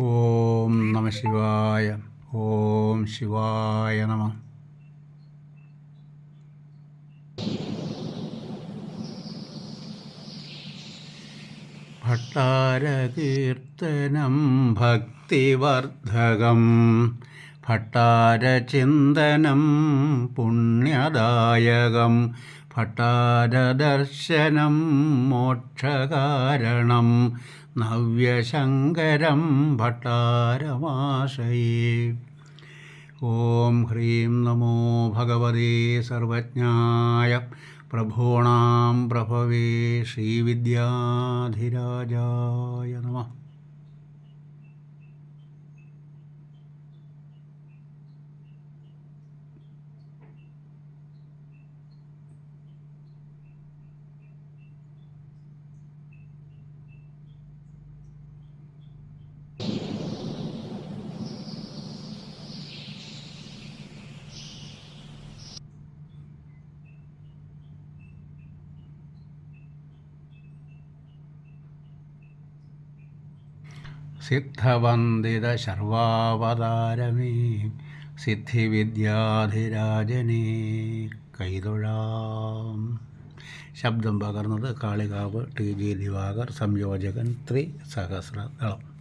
ഓം നമ ശിവായ ഓം ശിവായ നമ. ഭട്ടാരകീർത്തനം ഭക്തിവർദ്ധകം. ഭട്ടാരചിന്തനം പുണ്യദായകം ഭട്ടാരദർശനം മോക്ഷകാരണം നവ്യശങ്കരം ഭട്ടാരമാശയേ ഓം ഹ്രീം നമോ ഭഗവതേ സർവജ്ഞായ പ്രഭൂണം പ്രഭവേ ശ്രീവിദ്യാധിരാജായ നമ. സിദ്ധവന്ദിത ശർവാവതാരമേ സിദ്ധിവിദ്യാധിരാജനേ കൈതൊഴാം. ശബ്ദം പകർന്നത് കാളികാവ് ടി ജി ദിവാകർ സംയോജകൻ ത്രി സഹസ്രദളം